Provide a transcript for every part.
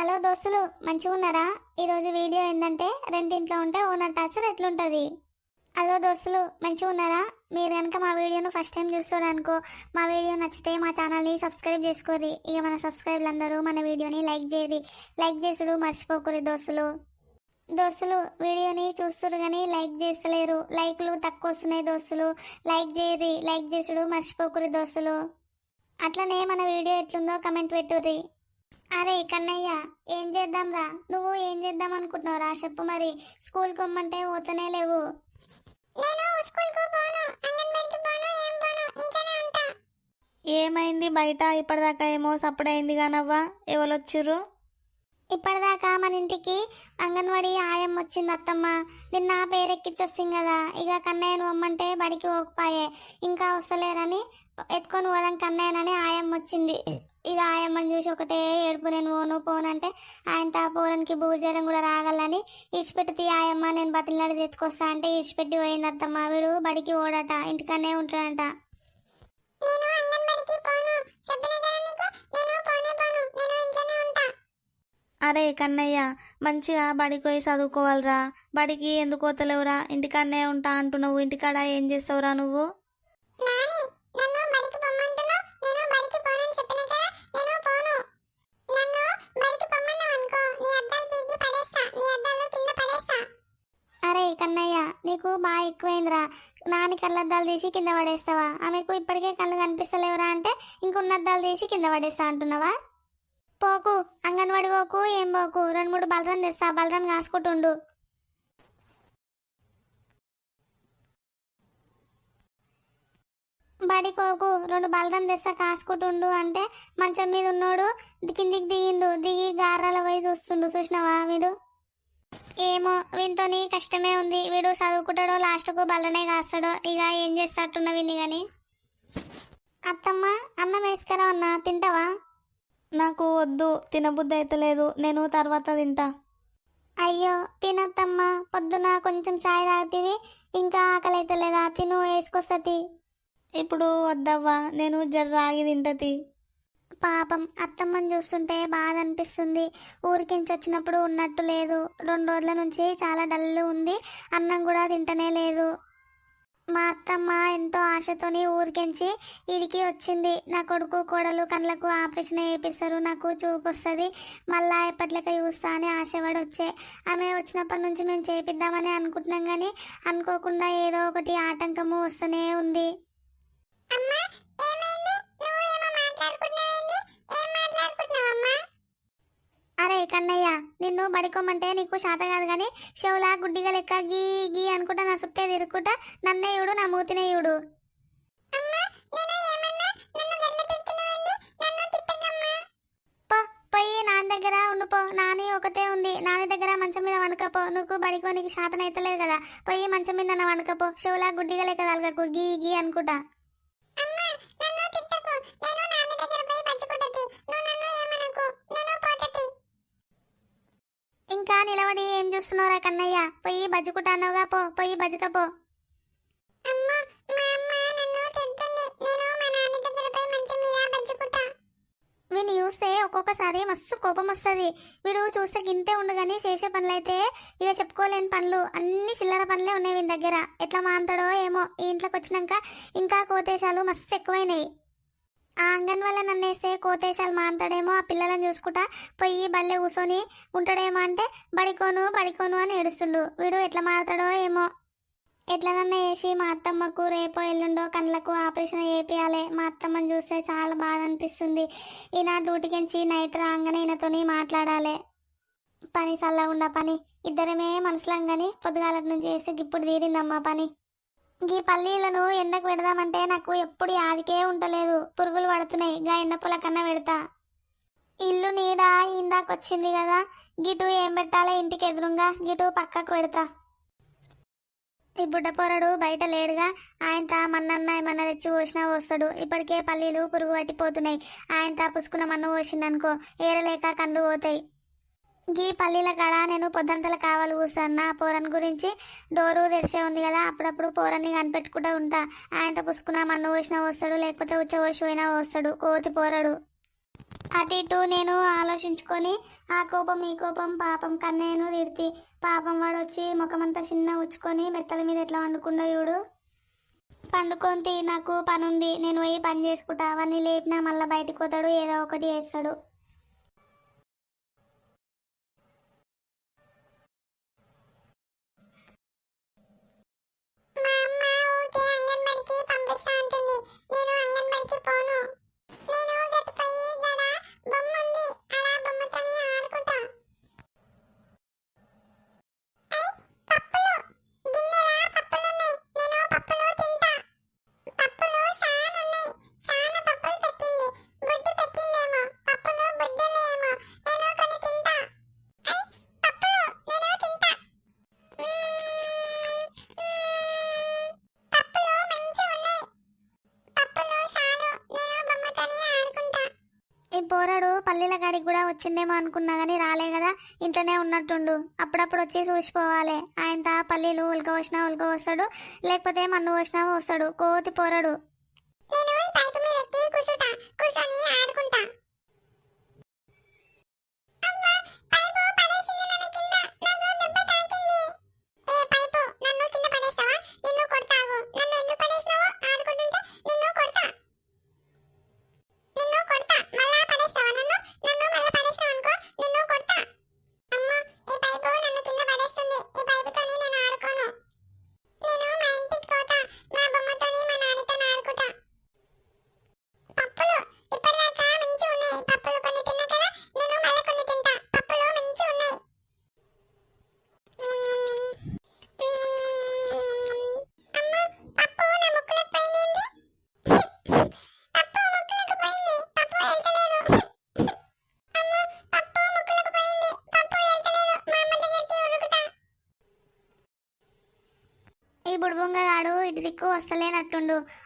Hello దోస్తులు మంచిగా ఉన్నారా? ఈరోజు వీడియో ఏంటంటే రెండింట్లో ఉంటే ఓనర్ టార్చర్ ఎట్లుంటుంది? హలో దోస్తులు మంచిగా ఉన్నారా? మీరు కనుక మా వీడియోను ఫస్ట్ టైం చూస్తారనుకో మా వీడియో నచ్చితే మా ఛానల్ని సబ్స్క్రైబ్ చేసుకోర్రి. ఇక మన సబ్స్క్రైబ్లు అందరూ మన వీడియోని లైక్ చేయరి లైక్ చేసుడు మర్చిపోకూరి దోస్తులు. దోస్తులు వీడియోని చూస్తురు కానీ లైక్ చేస్తలేరు. లైక్లు తక్కువ వస్తున్నాయి దోస్తులు. లైక్ చేయరి లైక్ చేసుడు మర్చిపోకూరి దోస్తులు. అట్లనే మన వీడియో ఎట్లుందో కమెంట్ పెట్టుర్రి. అరే కన్నయ్య ఏం చేద్దాంరా? నువ్వు ఏం చేద్దాం అనుకుంటున్నావురా చెప్పు మరి. స్కూల్ కొమ్మంటే పోతనే లేవు. నేను స్కూల్కు పోను. అంగన్వాడికి పోను. ఏం పోను. ఇంట్లోనే ఉంటా. ఏమైంది? బయట ఇప్పటిదాకా ఏమో సప్పుడైంది కానవ్వా ఎవరొచ్చిర్రు? ఇప్పటిదాకా మన ఇంటికి అంగన్వాడి ఆయం వచ్చింది అత్తమ్మ. నిన్న పేరెక్కిచ్చొస్తుంది కదా. ఇక కన్నయ్యను పొమ్మంటే బడికి పోకపోయే. ఇంకా వస్తలేరని ఎత్తుకొని పోదాం కన్నయ్యనని ఆయం వచ్చింది. ఇక ఆయమ్మని చూసి ఒకటే ఏడుపు నేను పోను పోనంటే ఆయన తా పోరానికి భూజరం కూడా రాగలని ఇడిచిపెట్టి తీ ఆయమ్మ. నేను బతిలాడి ఎత్తుకొస్తా అంటే ఇడిచిపెట్టి పోయింది అత్తమ్మ. వీడు బడికి ఓడట ఇంటికనే ఉంటాడంట. నేను అంగన్వాడికి పోను చెప్పిన కదా నీకు? నేను పోనే పోను నేను ఇంట్లోనే ఉంటా. అరే కన్నయ్య మంచిగా బడికి పోయి చదువుకోవాలిరా. బడికి ఎందుకు పోతలేవురా ఇంటికాడనే ఉంటా అంటున్నావు. ఇంటికాడ ఏం చేస్తావురా నువ్వు? నాని నన్ను కన్నయ్య నీకు బాగా ఎక్కువైందిరా. నాని కళ్ళద్దాలు తీసి కింద పడేస్తావా? ఆమెకు ఇప్పటికే కళ్ళు కనిపిస్తలేవురా అంటే ఇంకొన్న అద్దాలు తీసి కింద పడేస్తా అంటున్నావా? పోకు అంగన్వాడి పోకు ఏం పోకు. రెండు మూడు బలరన్ తెస్తా బలరన్ కాసుకుంటుండు. బడికోకు రెండు బలరం తెస్తా కాసుకుంటుండు అంటే మంచం మీద ఉన్నోడు కిందికి దిగిండు. దిగి గారాల పోయి చూస్తుండు చూసినావా వీడు? ఏమో వీనితోని కష్టమే ఉంది. వీడు చదువుకుంటాడో లాస్ట్కు బల్లనే కాస్తాడో ఇక ఏం చేస్తాట్టున్న విని గాని. అత్తమ్మ అన్నం వేసుకురా అన్న తింటావా? నాకు వద్దు తినబుద్ధి అయితే లేదు. నేను తర్వాత తింటా. అయ్యో తినత్తమ్మా. పొద్దున కొంచెం చాయ్ తాగుతీవి ఇంకా ఆకలి అయితే లేదా తిను వేసుకొస్తతి ఇప్పుడు వద్దవ్వా నేను జర్ర ఆగి తింటది పాపం అత్తమ్మని చూస్తుంటే బాధ అనిపిస్తుంది. ఊరికించి వచ్చినప్పుడు ఉన్నట్టు లేదు. రెండు రోజుల నుంచి చాలా డల్ ఉంది. అన్నం కూడా తింటనే లేదు. మా అత్తమ్మ ఎంతో ఆశతోని ఊరికించి ఇడికి వచ్చింది. నా కొడుకు కోడలు కళ్ళకు ఆపరేషన్ వేయిస్తారు నాకు చూపు వస్తుంది. మళ్ళా ఎప్పట్లక చూస్తా అని ఆశపడి వచ్చే ఆమె వచ్చినప్పటి నుంచి మేము చేపిద్దామని అనుకుంటున్నాం కానీ అనుకోకుండా ఏదో ఒకటి ఆటంకము వస్తూనే ఉంది. అరే కన్నయ్య నిన్ను బడికోమంటే నీకు శాత కాదు కానీ చెవులా గుడ్డిగా లెక్క గీ గీ అనుకుంటా నా చుట్టే తిరుక్కుంటా నన్నేయుడు నా మూతినేయుడు పో పోయి నాన్న దగ్గర ఉండిపో నాని ఒకతే ఉంది. నాని దగ్గర మంచం మీద వండుకపో నువ్వు బడికోనికి శాతం అయితలేదు కదా. పోయి మంచం మీద నా వండుకపో చెవులా గుడ్డిగా లెక్క తలగకు గీ గీ అనుకుంటా. నిలబడి ఏం చూస్తున్నారా కన్నయ్య? పోయి బజ్జుకుంటానోగా పో పోయి బజ్జుకపో వీని చూస్తే ఒక్కొక్కసారి మస్తు కోపం వస్తుంది. వీడు చూస్తే గింతే ఉండు కానీ చేసే పనులైతే ఇక చెప్పుకోలేని పనులు. అన్ని చిల్లర పనులే ఉన్నాయి వీని దగ్గర. ఎట్లా మాంతాడో ఏమో. ఈ ఇంట్లోకి వచ్చినాక ఇంకా కోతేశాలు మస్తు ఎక్కువైనాయి. ఆ అంగన్ వల్ల నన్నేస్తే కోతేశాలు మాంతాడేమో ఆ పిల్లలను చూసుకుంటా పోయి బల్లె కూర్చొని ఉంటాడేమో అంటే బడికోను బడికోను అని ఏడుస్తుండు. వీడు ఎట్లా మారతాడో ఏమో. ఎట్లనన్నా వేసి మా అత్తమ్మకు రేపో ఎల్లుండో కళ్ళకు ఆపరేషన్ చేపియాలి. మా అత్తమ్మని చూస్తే చాలా బాధ అనిపిస్తుంది. ఈయన డ్యూటీకించి నైట్ రాగానే ఈయనతోని మాట్లాడాలి. పని చల్లగుండా పని. ఇద్దరమే మనసులం కానీ పొద్దుగాల నుంచి చేస్తే ఇప్పుడు తీరిందమ్మా పని. గీ పల్లీలను ఎండకు పెడదామంటే నాకు ఎప్పుడు యాదికే ఉండలేదు. పురుగులు పడుతున్నాయి. గా ఎండ పొల కన్నా పెడతా. ఇల్లు నీడ ఇందాకొచ్చింది కదా. గిటు ఏం పెట్టాలో? ఇంటికి ఎదురుగా గిటు పక్కకు పెడతా. ఈ బుడ్డపోరడు బయట లేడుగా. ఆయన మన్నన్న ఏమన్నా తెచ్చి పోసినా వస్తాడు ఇప్పటికే పల్లీలు పురుగు పట్టిపోతున్నాయి. ఆయన పుసుకున్న మన్ను పోసిండనుకో. ఏరలేక కండ్లు పోతాయి. గీ పల్లీల కాడ నేను పొద్దంతల కావాలి కూర్చున్నా. పోరన్ గురించి డోరు తెరిచే ఉంది కదా అప్పుడప్పుడు పోరన్ని కనిపెట్టుకుంటూ ఉంటా. ఆయనతో పుసుకున్న మన్ను పోసినా వస్తాడు లేకపోతే ఉచ్చ పోసి పోయినా వస్తాడు కోతి పోరాడు. అటు ఇటు నేను ఆలోచించుకొని ఆ కోపం ఈ కోపం పాపం కన్నయ్యను తిడితే. పాపం వాడు వచ్చి ముఖమంతా చిన్న ఉచ్చుకొని మెత్తల మీద ఎట్లా వండుకుండో చూడు. పండుకొని నాకు పని ఉంది నేను పోయి పని చేసుకుంటా. అవన్నీ లేపినా మళ్ళీ బయటకు పోతాడు ఏదో ఒకటి చేస్తాడు. పంపిస్తా అంటుంది. నేను అంగన్వాడికి పోను. నేను గట్టు గడ బొమ్మ ఉంది పోరాడు కాడికి కూడా వచ్చిండేమో అనుకున్నా కానీ రాలే కదా ఇంట్లోనే ఉన్నట్టుండు. అప్పుడప్పుడు వచ్చి చూసిపోవాలి. ఆయన పల్లీలు ఉల్క వచ్చినా ఉల్క వస్తాడు లేకపోతే మన్ను వచ్చినా వస్తాడు కోతి పోరాడు. నేను ఈ పైపు మీద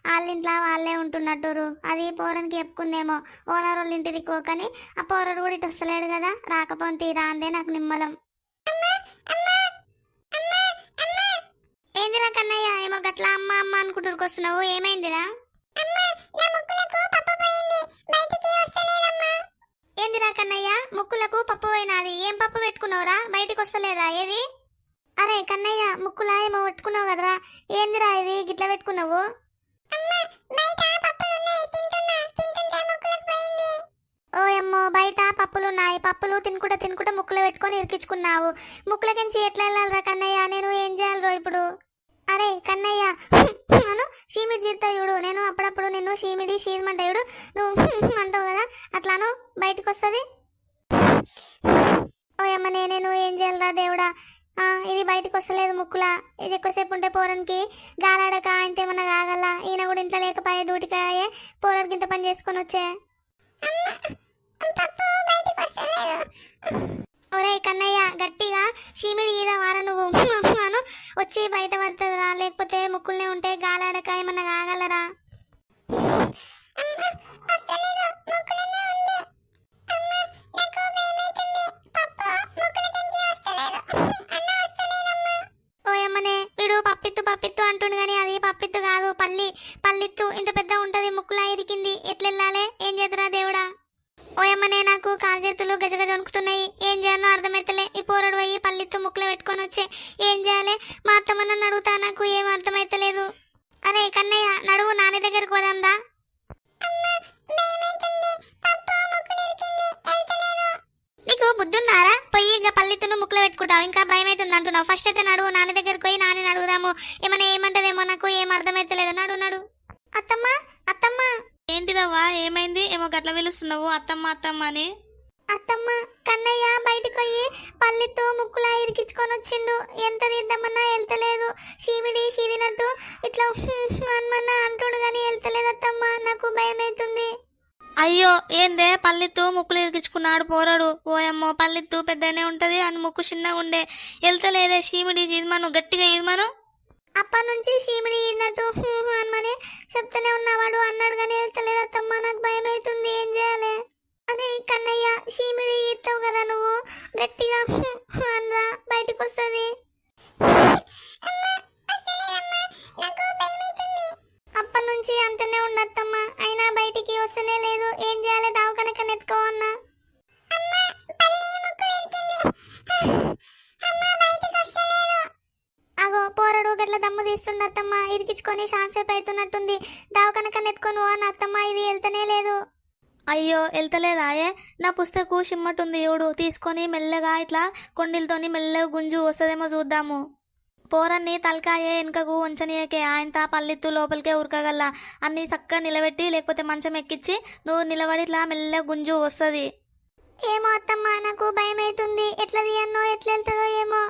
వాళ్ళ ఇంట్లో వాళ్ళే ఉంటున్నట్టురు. అది పోరనికి చెప్పుకుందేమో. ఓనర్ వాళ్ళ ఇంటిది కోకని ఆ పోరడు కూడా ఇటు వస్తలేడు కదా. రాకపోతే తీరా అందే నాకు నిమ్మలం. ఏందిరా కన్నయ్య? ఏమో గట్ల అమ్మ అమ్మ అనుకుంటుకు వస్తున్నావు. ఏమైందిరా? ఏందిరా కన్నయ్య? ముక్కులకు పప్పు పోయినది. ఏం పప్పు పెట్టుకున్నావురా? బయటికి వస్తలేదా? ఏది? అరే కన్నయ్య ముక్కులా ఏమో పెట్టుకున్నావు కదరా. ఏందిరా ఇది? గిట్ల పెట్టుకున్నావు అమ్మ బయట పప్పులున్నాయి తింటున్నా తింటుంటే ముక్కులకు పోయింది ఓయమ్మో బయట పప్పులున్నాయి. పప్పులు తినుకుంటా తినుకుంటా ముక్కులు పెట్టుకొని ఇరికించుకున్నావు. ముక్కులకించి ఎట్లా వెళ్ళాలిరా కన్నయ్య? నేను ఏం చేయాలిరో ఇప్పుడు? అరే కన్నయ్య అను షీమిడి జీతాయుడు నేను అప్పుడప్పుడు నిన్ను షీమిడి షీదమంటాయుడు నువ్వు అంటావు కదా అట్లాను బయటకు వస్తుంది ఓయమ్మ నేనే నువ్వు ఏం చేయాలిరా దేవుడా? ఇది బయటకు వస్తలేదు ముక్కులా. ఇది ఎక్కువసేపు ఉంటే పోరానికి గాలాడక ఆయనతో ఏమన్నా కాగల ఈయన కూడా ఇంట్లో లేకపోయే డ్యూటీకి అయ్యే పోరానికి ఇంత పని చేసుకొని వచ్చే. ఒరే కన్నయ్య గట్టిగా చీమిడి ఈద వార నువ్వు వచ్చి బయట పడుతుందిరా. లేకపోతే ముక్కులనే ఉంటే గాలాడక ఏమన్నా కాగలరా పప్పిత్తు అంటుండు కానీ అది పప్పిత్తు కాదు. పల్లి పల్లిత్తు ఇంత పెద్ద ఉంటది ముక్కులా ఇరికింది. ఎట్లెళ్ళాలే? ఏం చేద్దరా దేవుడా? ఓయమ్మనే నాకు కాలు చేతులు గజగజ వణుకుతున్నాయి. ఏం చేయాలో అర్థమైతలే. ఈ పోరడు పోయి పల్లిత్తు ముక్కులో పెట్టుకొని వచ్చే. ఏం చేయాలి? మా అత్తమ్మ నన్ను అడుగుతా నాకు ఏం అర్థమైతలేదు. అరే కన్నయ్య నడువు నాన్న దగ్గరికి పోదాందా? పెట్టుకుంటావు ఇంకా భయం అవుతుంది అంటున్నావు. ఫస్ట్ అయితే నడువు నాన్న దగ్గరికి పోయి నాన్నని అడుగుదాము. ఏమైనా ఏమంటదేమో నాకు ఏం అర్థమైతలేదు. నడు నడు. అత్తమ్మ అత్తమ్మ. ఏంటిదవ్వా ఏమైంది? ఏమో గట్ల పిలుస్తున్నావు. అత్తమ్మ అత్తమ్మ అని. అత్తమ్మ కన్నయ్య బయటకు పోయి పల్లితో ముక్కులా ఇరికించుకొని వచ్చిండు. ఎంత తీద్దామన్నా వెళ్తలేదు. చీమిడి చీదినట్టు ఇట్లా అనమన్నా అంటుడు కానీ అయ్యో ఏందే? పల్లెత్తు ముక్కులు ఇరికించుకున్నాడు పోరాడు. ఓయమ్మో పల్లెత్తు పెద్దనే ఉంటది అని ముక్కు చిన్నగా ఉండే. వెళ్తలేదే చీమిడి చీదమను? గట్టిగా ఈదమను అప్పటి నుంచి చీమిడి ఈదినట్టు అనమని చెప్తూనే ఉన్నవాడు. అన్నాడు కానీ వెళ్తలేదు అత్తమ్మ నాకు భయం అవుతుంది ఏం చేయాలి? అరే కన్నయ్య చీమిడి ఈస్తావు కదా నువ్వు? గట్టిగా అనరా బయటకు వస్తుంది అప్పటి నుంచి అంటూనే ఉండత్తమ్మ అయినా ఇరికించుకొని షాన్సేపు అవుతున్నట్టుంది దావకనక నెత్తుకొని ఓ అని అత్తమ్మ ఇది వెళ్తనే లేదు. అయ్యో వెళ్తలేదాయే నా పుస్తకు షిమ్మటుంది చూడు. తీసుకొని మెల్లగా ఇట్లా కొండిలతోని మెల్లగా గుంజు వస్తుందేమో చూద్దాము. పోరన్ని తలకాయే వెనుకకు ఉంచనీయకే ఆయన పల్లెత్తు లోపలికే ఉరకగల. అన్ని చక్కగా నిలబెట్టి లేకపోతే మంచం ఎక్కించి నువ్వు నిలబడి ఇట్లా మెల్లగా గుంజు వస్తుంది. ఏమో అత్తమ్మ నాకు భయం అవుతుంది ఎట్లా తీయన్నో ఎట్లా వెళ్తుందో ఏమో.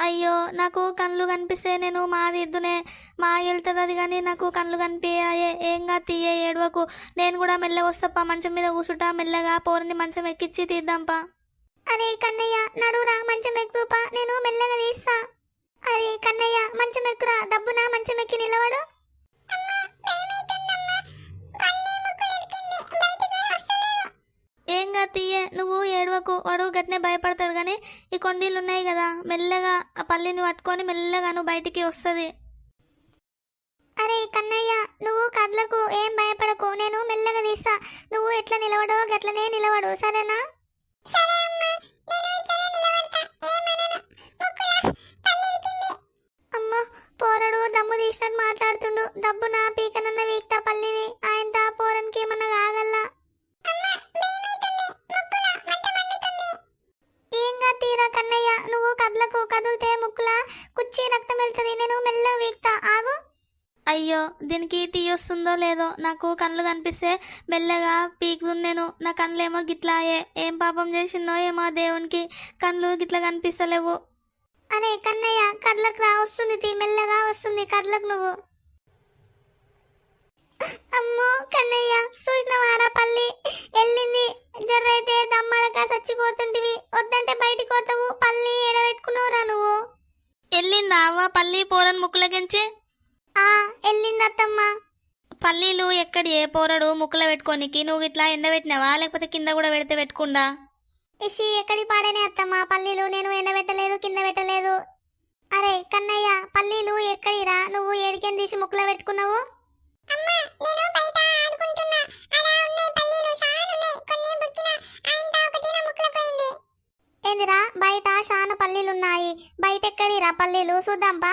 అయ్యో నాకు కళ్ళు కనిపిస్తే నేను మాది ఇద్దునే మా వెళ్తుంది అది కానీ నాకు కళ్ళు కనిపించాయే ఏంగా తీయే ఏడవకు? నేను కూడా మెల్లగా వస్తాపా మంచం మీద కూర్చుంటా మెల్లగా పోరని మంచం ఎక్కిచ్చి తీద్దాంపా. అరే కన్నయ్య నడురా మంచం ఎక్కుపా నేను మెల్లగా తీస్తా. అరే కన్నయ్య మంచం ఎక్కురా దబ్బునా మంచం ఎక్కి నిలవడు ఏంగా తీయే నువ్వు ఏడవకు వాడు గట్నే భయపడతాడు కానీ ఈ కొండీలు ఉన్నాయి కదా మెల్లగా ఆ పల్లిని పట్టుకొని మెల్లగా నువ్వు బయటికి వస్తుంది. అరే కన్నయ్య నువ్వు కదలకు ఏం భయపడకు నేను మెల్లగా తీస్తా. నువ్వు ఎట్లా నిలవడో గట్లనే నిలవడు సరేనా? అమ్మో పోరడు దమ్ము తీసినట్టు మాట్లాడుతుండు. దబ్బు నా పీకనన్న వీక్తా పల్లిని. ఆయన పోరనికి ఏమన్నా కాగల్లా? దీనికి తీయొస్తుందో లేదో నాకు కళ్ళు కనిపిస్తే మెల్లగా పీకుతుంది నేను. నా కళ్ళు ఏమో గిట్లాయే ఏం పాపం చేసిందో ఏమో దేవునికి కళ్ళు గిట్లా కనిపిస్తలేవు. అరే కన్నయ్య కర్లకు రా వస్తుంది తీ మెల్లగా వస్తుంది కర్లకు నువ్వు. అమ్మో కన్నయ్య చూసిన వాడా పల్లి? వెళ్ళింది. జర్రైతే దమ్మడక చచ్చిపోతుంటివి. వద్దంటే బయటికి పోతావు. పల్లి ఎడబెట్టుకున్నావురా నువ్వు. వెళ్ళిందా అవ్వ? పల్లి పోరని ముక్కులకించి పల్లీలు ఎక్కడి ఏ పోరడు ముక్కుల పెట్టుకోనికి? నువ్వు ఇట్లా ఎండబెట్టినావా లేకపోతే కింద కూడా పెడితే పెట్టుకుండా? ఇషి ఎక్కడి పాడేనే అత్తమ్మ? పల్లీలు నేను ఎండబెట్టలేదు కింద పెట్టలేదు. అరే కన్నయ్య పల్లీలు ఎక్కడిరా? నువ్వు ఏడికెన్ తీసి ముక్కులో పెట్టుకున్నావు? ఏందిరా బయట చాలా పల్లీలున్నాయి బయట ఎక్కడిరా పల్లీలు? చూద్దాంపా.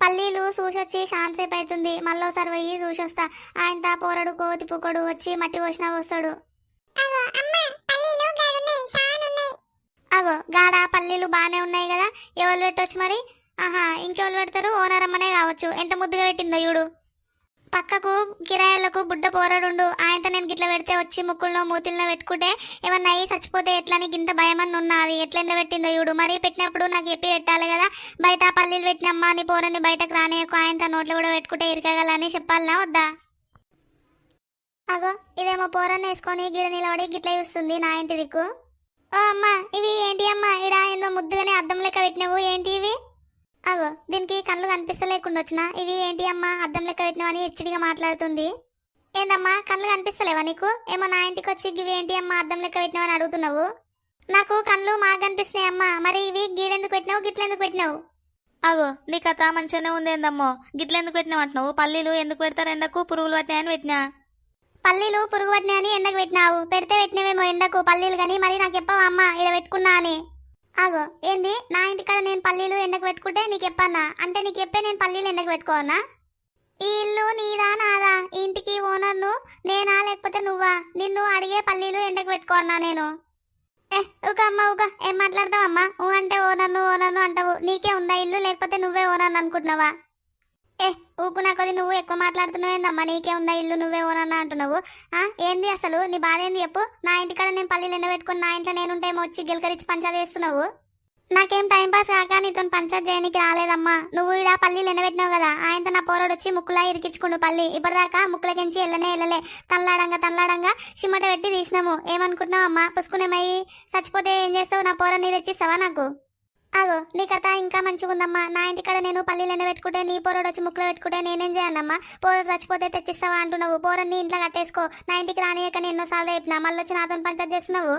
పల్లీలు చూసొచ్చి శాంతసేపు అవుతుంది మళ్ళోసారి పోయి చూసొస్తా ఆయన పోరడు కోతి పుకడు వచ్చి మట్టి పోసినా వస్తాడు. అగో గాడ పల్లీలు బాగానే ఉన్నాయి కదా. ఎవరు పెట్టొచ్చు మరి? ఆహా ఇంకెవరు పెడతారు? ఓనర్ అమ్మనే కావచ్చు. ఎంత ముద్దుగా పెట్టిందో చూడు. పక్కకు కిరాయిలకు బుడ్డ పోరాడుండు. ఆయనతో నేను గిట్ల పెడితే వచ్చి ముక్కుల్లో మూతిల్లో పెట్టుకుంటే ఏమన్నా అయ్యి చచ్చిపోతే ఎట్లని గింత భయమని ఉన్నది ఎట్లా ఎండ పెట్టిందో చూడు. మరి పెట్టినప్పుడు నాకు చెప్పి పెట్టాలి కదా. బయట పల్లీలు పెట్టినమ్మా నీ పోరని బయటకు రానియకు. ఆయనతో నోట్లో కూడా పెట్టుకుంటే ఇరకగలని చెప్పాలనా వద్దా? అగో ఇదేమో పోరని వేసుకొని గిడ నిలబడి గిట్ల చూస్తుంది నా ఇంటి దిక్కు. ఓ అమ్మా ఇవి ఏంటి అమ్మా? ఇడా ఏందో ముద్దుగానే అద్దం లెక్క పెట్టినవు. ఏంటి ఇవి? అగో దీనికి కళ్ళు కనిపిస్తలేకుండా వచ్చిన? ఇవి ఏంటి అమ్మా? అద్దం లెక్క పెట్టినవని హెచ్చడిగా మాట్లాడుతుంది. ఏందమ్మా? కళ్ళు కనిపిస్తలేవా నీకు? ఏమో నా ఇంటికి వచ్చి ఇవి ఏంటి అమ్మా? అద్దం లెక్క పెట్టినవని అడుగుతున్నావు. నాకు కళ్ళు మాకు కనిపిస్తున్నాయి అమ్మా. మరి ఇవి గీడెందుకు పెట్టినావు? గిట్లెందుకు పెట్టినావు? అగో నీ కథ మంచిగానే ఉంది ఏందమ్మో. గిట్ల ఎందుకు పెట్టినావు అంటున్నావు? పల్లీలు ఎందుకు పెడతారు? ఎండకు పురుగులు పట్టినాయని పెట్టినా? పల్లీలు పురుగు పట్టినాయని ఎండకు పెట్టినావు? పెడితే పెట్టినవేమో ఎండకు పల్లీలు కానీ మరి నాకు చెప్పవా అమ్మా? ఇక్కడ పెట్టుకున్నా అని. ఆగో ఏంది? నా ఇంటికాడ నేను పల్లీలు ఎండకు పెట్టుకుంటే నీకు చెప్పన్నా? అంటే నీకు చెప్పే నేను పల్లీలు ఎండకు పెట్టుకోనా? ఈ ఇల్లు నీదా నాదా? ఇంటికి ఓనర్ను నేనా లేకపోతే నువ్వా? నిన్ను అడిగే పల్లీలు ఎండకు పెట్టుకోవన్నా నేను. ఏ ఊక అమ్మ ఒక ఏం మాట్లాడతావమ్మా? ఊ అంటే ఓనర్ను ఓనర్ను అంటావు. నీకే ఉందా ఇల్లు? లేకపోతే నువ్వే ఓనర్ అనుకుంటున్నావా? ఏ ఊపు నాకది నువ్వు ఎక్కువ మాట్లాడుతున్నావు ఏందమ్మా? నీకే ఉందా ఇల్లు? నువ్వే ఓనన్నా అంటున్నావు. ఆ ఏంది అసలు? నీ బాధ ఏంది చెప్పు? నా ఇంటికాడ నేను పల్లీలు ఎండబెట్టుకుని నా ఇంట్లో నేనుంటేమో వచ్చి గిలకరించి పంచాయతీ చేస్తున్నావు? నాకేం టైం పాస్ కాక నీతో పంచాయత్ చేయడానికి రాలేదమ్మా. నువ్వు ఇడా పల్లీలు ఎండబెట్టినావు కదా ఆయనతో నా పోరాడు వచ్చి ముక్కులా ఇరికించుకుండు పల్లి. ఇప్పటిదాకా ముక్కులకించి వెళ్ళనే వెళ్ళలే తల్లాడంగా తల్లాడంగా చిమ్మట పెట్టి తీసినాము. ఏమనుకుంటున్నావు అమ్మా పుసుకునేమయ్యి చచ్చిపోతే ఏం చేస్తావు? నా పోరా నీరు తెచ్చిస్తావా నాకు? అగో నీ కథ ఇంకా మంచిగుందమ్మా. నా ఇంటికాడ నేను పల్లీలు ఎండబెట్టుకుంటే నీ పోరడు వచ్చి ముక్కులో పెట్టుకుంటే నేనేం చేయనమ్మా పోరడు చచ్చిపోతే తెచ్చిస్తావా అంటున్నావు. పోరని ఇంట్లో కట్టేసుకో. నా ఇంటికి రానియక నేను ఎన్నోసార్లు చెప్పినా. మళ్ళీ వచ్చి నాతో పంచాయతీ చేస్తున్నావు?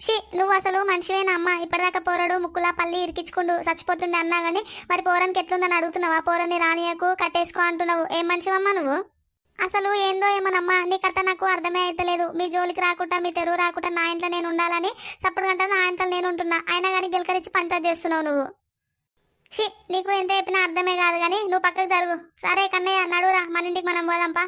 షీ నువ్వు అసలు మనిషివేనా అమ్మ? ఇప్పటిదాకా పోరడు ముక్కులా పల్లి ఇరికించుకుండు చచ్చిపోతుండే అన్నా గానీ మరి పోరానికి ఎట్లుందని అడుగుతున్నావా? పోరని రానియకు కట్టేసుకో అంటున్నావు. ఏం మనిషివమ్మా నువ్వు? అసలు ఏందో ఏమోనమ్మా నీ కథ నాకు అర్థమే అయితలేదు. మీ జోలికి రాకుండా మీ తెరువు రాకుండా నా ఇంట్లో నేను ఉండాలని సప్పుడు గంట నా ఇంట్లో నేను ఉంటున్నా. అయినా కానీ గిలకరించి పంచాయతీ చేస్తున్నావు నువ్వు. షీ నీకు ఎంత చెప్పినా అర్థమే కాదు కానీ నువ్వు పక్కకు జరుగు. సరే కన్నయ్య నడురా మన ఇంటికి మనం పోదాంపా.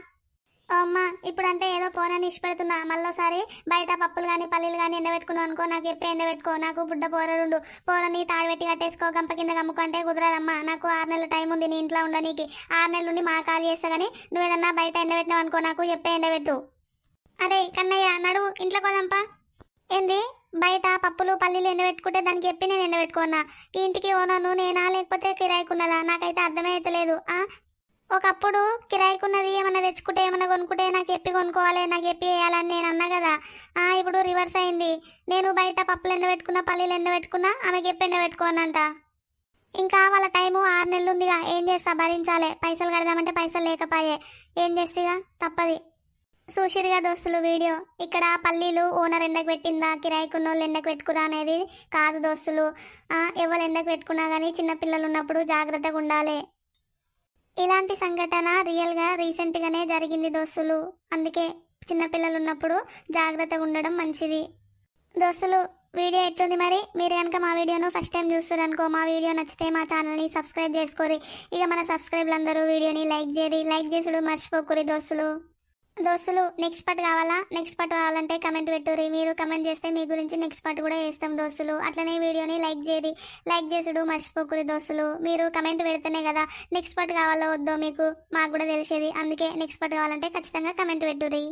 అమ్మా ఇప్పుడంటే ఏదో పోనని ఇష్టపెడుతున్నా. మళ్ళీసారి బయట పప్పులు కానీ పల్లీలు కానీ ఎండబెట్టుకున్నావు అనుకో నాకు ఎప్పుడు ఎండబెట్టుకో? నాకు బుడ్డ పోరడుండు. పోరని తాడిపెట్టి కట్టేసుకో గంప కింద కమ్ముకుంటే కుదరదమ్మా. నాకు ఆరు నెలల టైం ఉంది నీ ఇంట్లో ఉండనీకి ఆరు నెలల నుండి మా కాల్ చేస్తా కానీ నువ్వు ఏదన్నా బయట ఎండబెట్టినావు అనుకో నాకు చెప్పే ఎండబెట్టు. అరే కన్నయ్య నడువు ఇంట్లో కోదంపా ఏంది? బయట పప్పులు పల్లీలు ఎండబెట్టుకుంటే దానికి చెప్పి నేను ఎండబెట్టుకున్నా ఈ ఇంటికి ఓనను నేనా లేకపోతే కిరాయికున్నదా? నాకైతే అర్థమే ఆ? ఒకప్పుడు కిరాయికున్నది ఏమైనా తెచ్చుకుంటే ఏమైనా కొనుక్కుంటే నాకు చెప్పి కొనుక్కోవాలి నాకు చెప్పి వేయాలని నేను అన్నా కదా. ఇప్పుడు రివర్స్ అయింది. నేను బయట పప్పులు ఎండబెట్టుకున్నా పల్లీలు ఎండ పెట్టుకున్న ఆమెకి ఎప్పి ఎండబెట్టుకోనంట ఇంకా వాళ్ళ టైము ఆరు నెలలు ఉందిగా. ఏం చేస్తా? భరించాలి. పైసలు కడదామంటే పైసలు లేకపోయే. ఏం చేస్తా తప్పది. చూసిరుగా దోస్తులు వీడియో. ఇక్కడ పల్లీలు ఓనర్ ఎండకు పెట్టిందా? కిరాయికున్నోళ్ళు ఎండకు పెట్టుకురా అనేది కాదు దోస్తులు. ఎవరు ఎండకు పెట్టుకున్నా కానీ చిన్నపిల్లలు ఉన్నప్పుడు జాగ్రత్తగా ఉండాలి. ఇలాంటి సంఘటన రియల్గా రీసెంట్గానే జరిగింది దోస్తులు. అందుకే చిన్నపిల్లలు ఉన్నప్పుడు జాగ్రత్తగా ఉండడం మంచిది. దోస్తులు వీడియో ఎట్లుంది మరి? మీరు కనుక మా వీడియోను ఫస్ట్ టైం చూస్తారనుకో మా వీడియో నచ్చితే మా ఛానల్ని సబ్స్క్రైబ్ చేసుకోరి. ఇక మన సబ్స్క్రైబ్లు అందరూ వీడియోని లైక్ చేయరి లైక్ చేసుడు మర్చిపోకురి దోస్తులు. దోస్తులు నెక్స్ట్ పార్ట్ కావాలా? నెక్స్ట్ పార్ట్ కావాలంటే కమెంట్ పెట్టుర్రి మీరు కమెంట్ చేస్తే మీ గురించి నెక్స్ట్ పార్ట్ కూడా వేస్తాం దోస్తులు. అట్లనే వీడియోని లైక్ చేయరి లైక్ చేసుడు మర్చిపోకురి దోస్తులు. మీరు కమెంట్ పెడితేనే కదా నెక్స్ట్ పార్ట్ కావాలో వద్దో మీకు మాకు కూడా తెలిసేది. అందుకే నెక్స్ట్ పార్ట్ కావాలంటే ఖచ్చితంగా కమెంట్ పెట్టుర్రి